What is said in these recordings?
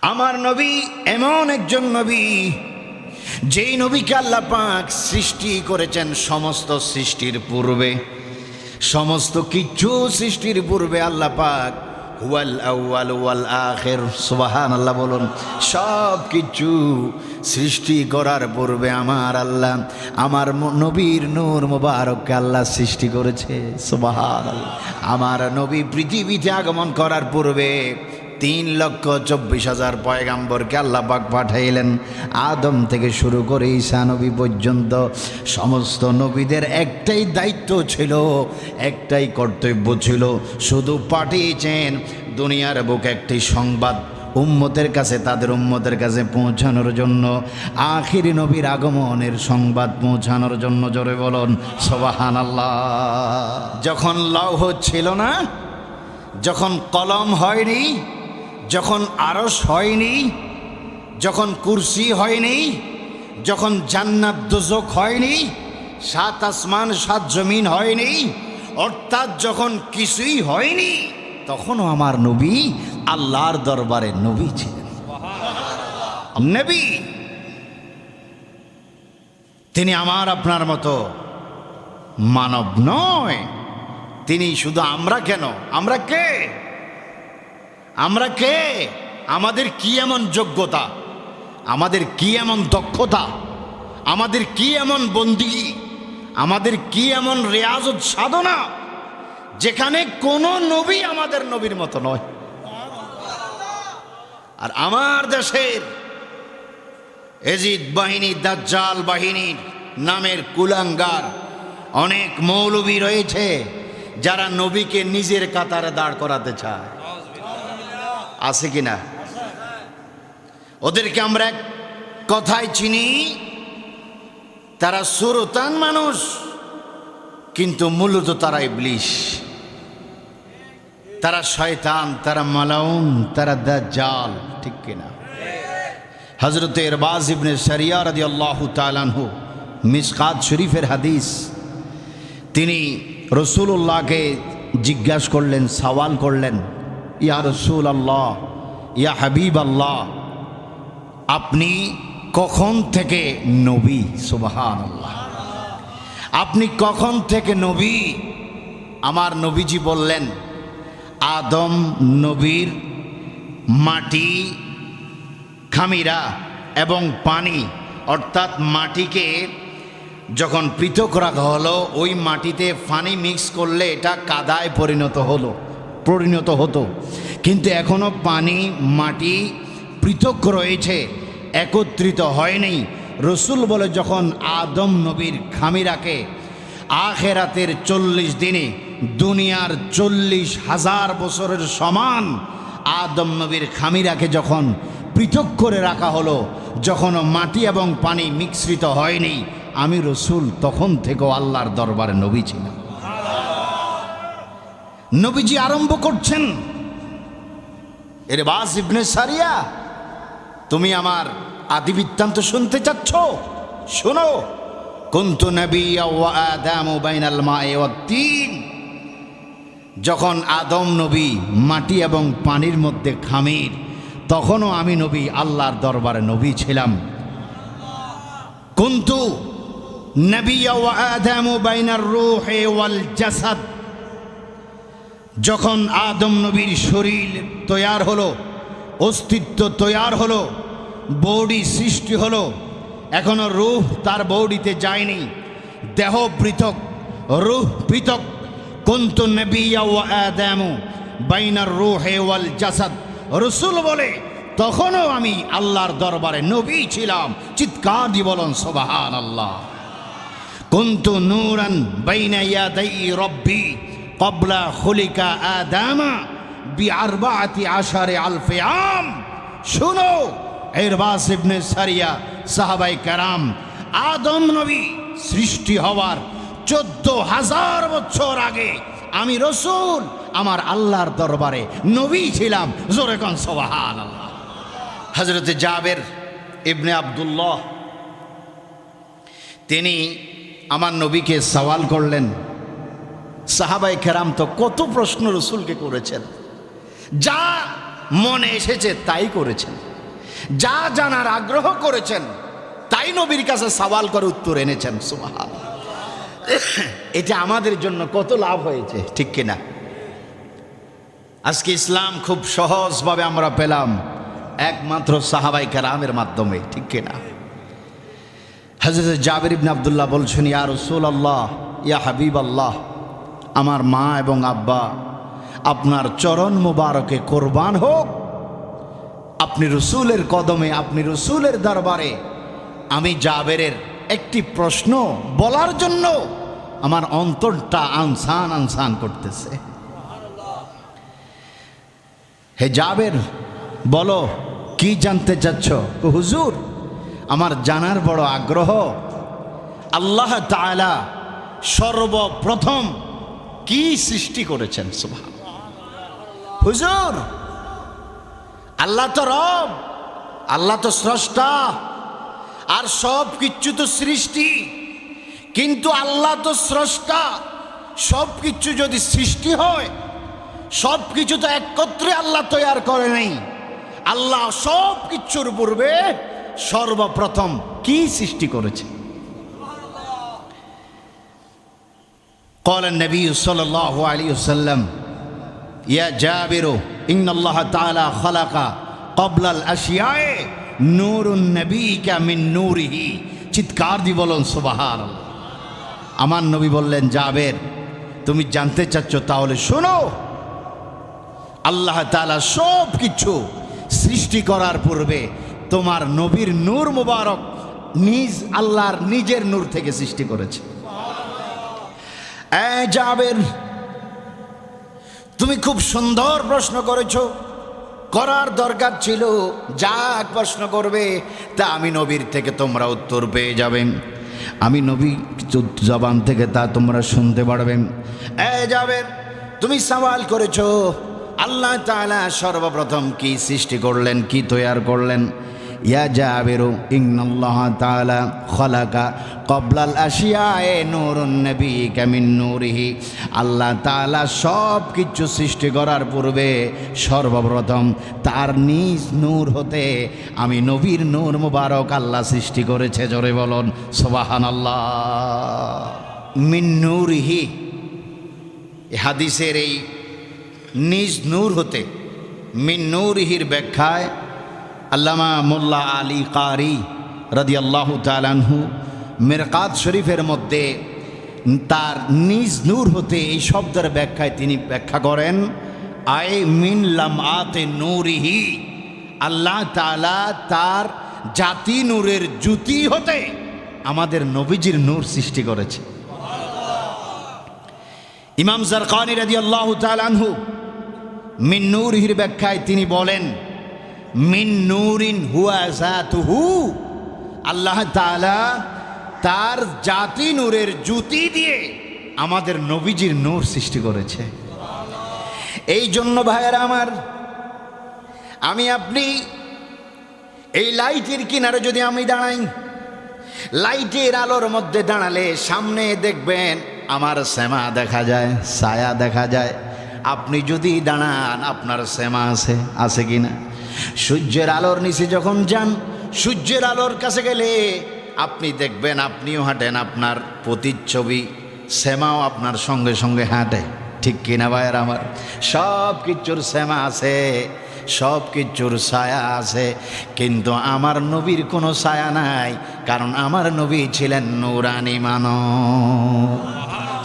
আমার নবী এমন একজন নবী, যেই নবীকে আল্লাহ পাক সৃষ্টি করেছেন সমস্ত সৃষ্টির পূর্বে। সমস্ত কিছু সৃষ্টির পূর্বে আল্লাহ পাক হুয়াল আউয়াল ওয়াল আখের সুবাহান আল্লাহ বলুন, সব কিছু সৃষ্টি করার পূর্বে আমার আল্লাহ, আমার নবীর নূর মোবারককে আল্লাহ সৃষ্টি করেছে সুবাহান আল্লাহ আমার নবী পৃথিবীতে আগমন করার পূর্বে তিন লক্ষ চব্বিশ হাজার পয়গাম্বরকে আল্লাহ পাক পাঠাইলেন। আদম থেকে শুরু করে ঈসা নবী পর্যন্ত সমস্ত নবীদের একটাই দায়িত্ব ছিল, একটাই কর্তব্য ছিল, শুধু পাঠিয়েছেন দুনিয়ার বুক একটি সংবাদ উম্মতের কাছে, তাদের উম্মতের কাছে পৌঁছানোর জন্য। আখিরি নবীর আগমনের সংবাদ পৌঁছানোর জন্য জোরে বলুন সবাহান আল্লাহ যখন লৌহ ছিল না, যখন কলম হয়নি যখন আরস হয়নি, যখন কুরসি হয়নি, যখন জান্নাত দুজক হয়নি, সাত আসমান, সাত জমিন হয়নি, অর্থাৎ যখন কিছুই হয়নি, তখনও আমার নবী আল্লাহর দরবারে নবী ছিলেন। নবী, তিনি আমার আপনার মতো মানব নয়। তিনি শুধু আমরা কেন? আমরা কে? আমরা কে? আমাদের কি এমন যোগ্যতা? আমাদের কি এমন দক্ষতা? আমাদের কি এমন বন্দিগি আমাদের কি এমন রেয়াজত সাধনা? যেখানে কোনো নবী আমাদের নবীর মতো নয়। আর আমার দেশের এজিদ বাহিনী, দাজ্জাল বাহিনীর নামের কুলাঙ্গার অনেক মৌলবী রয়েছে যারা নবীকে নিজের কাতারে দাঁড় করাতে চায়। আছে কিনা? ওদেরকে আমরা এক কথায় চিনি, তারা সুরতান মানুষ, কিন্তু মূলত তারা ইবলিশ। তারা শয়তান, তারা মালাউন, তারা দাজ্জাল, ঠিক কিনা? হজরত এরবাজ ইবনে শরিয়া রাদি আল্লাহ তালানহু মিসকাত শরীফের হাদিস, তিনি রসুল্লাহকে জিজ্ঞাসা করলেন, সওয়াল করলেন ইয়া রসুল আল্লাহ ইয়া হাবিব আল্লাহ আপনি কখন থেকে নবী? সুবাহান আল্লাহ আপনি কখন থেকে নবী? আমার নবীজি বললেন, আদম নবীর মাটি খামিরা এবং পানি, অর্থাৎ মাটিকে যখন পৃথক রাখা হলো, ওই মাটিতে পানি মিক্স করলে এটা কাদায় পরিণত হলো। পরিণত হতো। কিন্তু এখনও পানি, মাটি পৃথক রয়েছে, একত্রিত হয়নি রসুল বলে যখন আদম নবীর খামিরাকে আখেরাতের চল্লিশ দিনে দুনিয়ার চল্লিশ হাজার বছরের সমান আদম নবীর খামিরাকে যখন পৃথক করে রাখা হলো যখন মাটি এবং পানি মিশ্রিত হয়নি আমি রসুল তখন থেকেও আল্লাহর দরবারে নবী ছিলাম। নবীজি আরম্ভ করছেন। এর বাস ইবনে সারিয়া, তুমি আমার আদি বৃত্তান্ত শুনতে চাচ্ছ? শোনো। কুন্তু যখন আদম নবী মাটি এবং পানির মধ্যে খামির, তখনও আমি নবী আল্লাহর দরবারে নবী ছিলাম। কুন্তু নবী আদাম বাইনার রুহে ওয়াল জাসাদ। যখন আদম নবীর শরীর তৈয়ার হলো, অস্তিত্ব তৈয়ার হলো, বৌডি সৃষ্টি হলো, এখনও রূহ তার বৌডিতে যায়নি। দেহ পৃথক রূহ পৃথক। কুন্তু নবিয়া বাইনার রুহে ওয়াল জাসাদ। রসুল বলে, তখনও আমি আল্লাহর দরবারে নবী ছিলাম। চিৎকার দি বলন সোবাহান আল্লাহ কুন্তু নূরান বাইনা ইয়াদাই রব্বি। কবলা খুলিকা আদামা বি আরবাআতি আশারে আলফে আম। শুনো, এরবাস ইবনে সারিয়া, সাহাবাই কারাম, আদম নবী সৃষ্টি হওয়ার চোদ্দ হাজার বছর আগে আমি রসুল, আমার আল্লাহর দরবারে নবী ছিলাম। জোরে কন সোবাহান আল্লাহ হজরতে জাবের ইবনে আবদুল্লাহ, তিনি আমার নবীকে সওয়াল করলেন সাহাবাই কেরাম তো কত প্রশ্ন রসুলকে করেছেন। যা মনে এসেছে তাই করেছেন। যা জানার আগ্রহ করেছেন, তাই নবীর কাছে সওয়াল করে উত্তর এনেছেন সুবহান এটা আমাদের জন্য কত লাভ হয়েছে, ঠিক কিনা? আজকে ইসলাম খুব সহজভাবে আমরা পেলাম একমাত্র সাহাবাই কেরামের মাধ্যমে, ঠিক কিনা? হজরত জাবির ইবনে আবদুল্লাহ বলছেন, ইয়া রসুল আল্লাহ ইয়া হাবিব আল্লাহ আমার মা এবং আব্বা, আপনার চরণ মুবারকে কোরবান হোক। আপনি রসুলের কদমে, আপনি রসুলের দরবারে, আমি জাবেরের একটি প্রশ্ন বলার জন্য আমার অন্তরটা আনসান আনসান করতেছে। হে জাবের, বলো, কি জানতে চাচ্ছ? হুজুর, আমার জানার বড় আগ্রহ, আল্লাহ তাআলা সর্বপ্রথম কি সৃষ্টি করেছেন সুবহান হুজুর আল্লাহ তো রব আল্লাহ তো স্রষ্টা আর সব কিচ্ছু তো সৃষ্টি। কিন্তু আল্লাহ তো স্রষ্টা সব কিছু যদি সৃষ্টি হয় সব কিছু তো একত্রে আল্লাহ তৈয়ার করে নাই। আল্লাহ সব কিছুর পূর্বে সর্বপ্রথম কি সৃষ্টি করেছে? قال النبي صلى الله عليه وسلم يا جابر إن الله تعالى خلق قبل الأشياء نور النبي من نوره চিৎকার দি বলুন সুবাহার আমার নবী বললেন জাবের তুমি জানতে চাচ্ছ তাহলে শোনো আল্লাহ তাআলা সব কিছু সৃষ্টি করার পূর্বে তোমার নবীর নূর মুবারক নিজ আল্লাহর নিজের নূর থেকে সৃষ্টি করেছে এ জাবের, তুমি খুব সুন্দর প্রশ্ন করেছ। করার দরকার ছিল, যা প্রশ্ন করবে, তা আমি নবীর থেকে তোমরা উত্তর পেয়ে যাবেন আমি নবী জবান থেকে তা তোমরা শুনতে পারবেন এ যাবেন তুমি সওয়াল করেছ, আল্লাহ তাআলা সর্বপ্রথম কি সৃষ্টি করলেন, কি তৈয়ার করলেন? ইয়া জাবেরু, ইন্নাল্লাহ তাআলা খলাকা কবলাল আশিয়ায়ে নূরুন নবী কামিন নূরিহি। আল্লাহ তাআলা সব কিছু সৃষ্টি করার পূর্বে সর্বপ্রথম তার নিজ নূর হতে আমি নবীর নূর মুবারক আল্লাহ সৃষ্টি করেছে, জোরে বলুন, সুবহানাল্লাহ। মিন নূরিহি। হাদিসের এই নিজ নূর হতে, মিন নূরিহির ব্যাখ্যায় আল্লামা মোল্লা আলী কারি রদি আল্লাহ তালানহু মেরকাত শরীফের মধ্যে তার নিজ নূর হতে এই শব্দের ব্যাখ্যায় তিনি ব্যাখ্যা করেন, আয় মিন লাম আতে নূরিহি, আল্লাহ তালা তার জাতি নূরের জুতি হতে আমাদের নবীজির নূর সৃষ্টি করেছে। ইমাম জারকানি রাজি আল্লাহ তালানহু মিন নূরহির ব্যাখ্যায় তিনি বলেন মিন নূরিন হুয়া জাতুহু আল্লাহ তাআলা তার জাতি নূরের জুতি দিয়ে আমাদের নবীজির নূর সৃষ্টি করেছে। এই জন্য ভাইয়েরা আমার, আমি আপনি এই লাইটের কিনারে যদি আমি দাঁড়াই, লাইটের আলোর মধ্যে দাঁড়ালে সামনে দেখবেন আমার শ্যামা দেখা যায়, ছায়া দেখা যায়। আপনি যদি দাঁড়ান, আপনার শ্যামা আছে আছে কি না সূর্যের আলোর নিচে যখন যান, সূর্যের আলোর কাছে গেলে আপনি দেখবেন আপনিও হাঁটেন, আপনার প্রতিচ্ছবি শ্যামাও আপনার সঙ্গে সঙ্গে হাঁটে। ঠিক কিনা ভাইয়ের আমার? সব কিছুর শ্যামা আছে, সব কিছুর ছায়া আছে, কিন্তু আমার নবীর কোনো ছায়া নাই, কারণ আমার নবী ছিলেন নূরানি মানব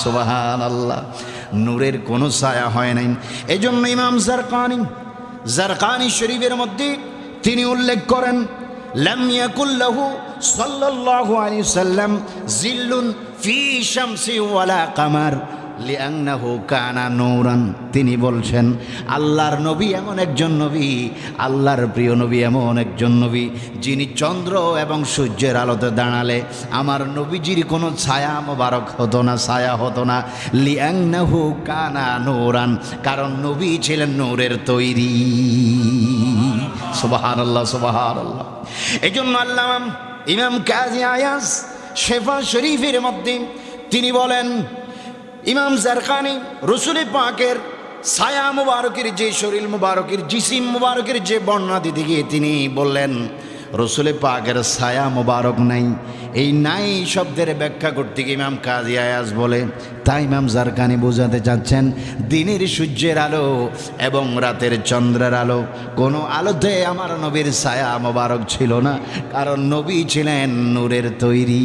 সুবাহান আল্লাহ নূরের কোনো ছায়া হয় নাই। এই জন্য ইমাম জারকানি জারকানি শরীফের মধ্যে তিনি উল্লেখ করেন, লাম ইয়াকুল্লাহু সাল্লাল্লাহু আলাইহি সাল্লাম জিল্লুন ফি শামসি ওয়ালা কামার। লিয়ান্নাহু কানা নূরান। তিনি বলছেন, আল্লাহর নবী এমন একজন নবী, আল্লাহর প্রিয় নবী এমন একজন নবী, যিনি চন্দ্র এবং সূর্যের আলোতে দাঁড়ালে আমার নবীজির কোনো ছায়া মোবারক হতো না, ছায়া হতো না। লিয়ান্নাহু কানা নৌরান, কারণ নবী ছিলেন নূরের তৈরি। সুবাহান আল্লাহ সুবাহান আল্লাহ এই জন্য আল্লাহ ইমাম কাজী আয়াস শেফা শরীফের মধ্যে তিনি বলেন ইমাম জারকানি, রসুল পাকের ছায়া মুবারকের যে শরীর মুবারকের, জিসিম মুবারকের যে বর্ণনা দিতে গিয়ে তিনি বললেন, রসুলে পাকের ছায়া মুবারক নাই। এই নাই শব্দের ব্যাখ্যা করতে গিয়ে ইমাম কাজী আয়াজ বলে, তাই ইমাম জারকানি বোঝাতে চাচ্ছেন, দিনের সূর্যের আলো এবং রাতের চন্দ্রের আলো, কোনো আলোতে আমার নবীর ছায়া মোবারক ছিল না, কারণ নবী ছিলেন নূরের তৈরি।